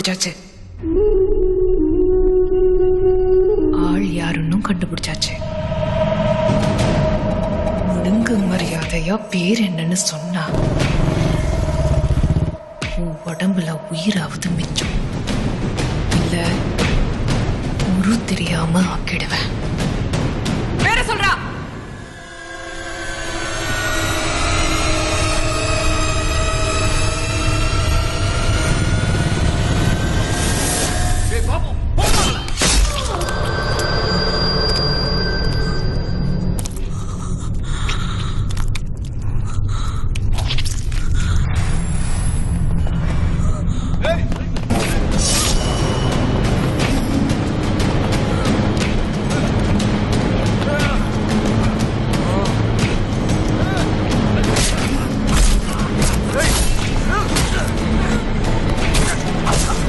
பிடிச்சாச்சு ஆள் யாருன்னு கண்டுபிடிச்சாச்சு? ஒழுங்கு மரியாதையா பேர் என்னன்னு சொன்னா. உன் உடம்புல உயிராவது மிச்சம். இல்ல உரு தெரியாம ஆக்கிடுவேன்.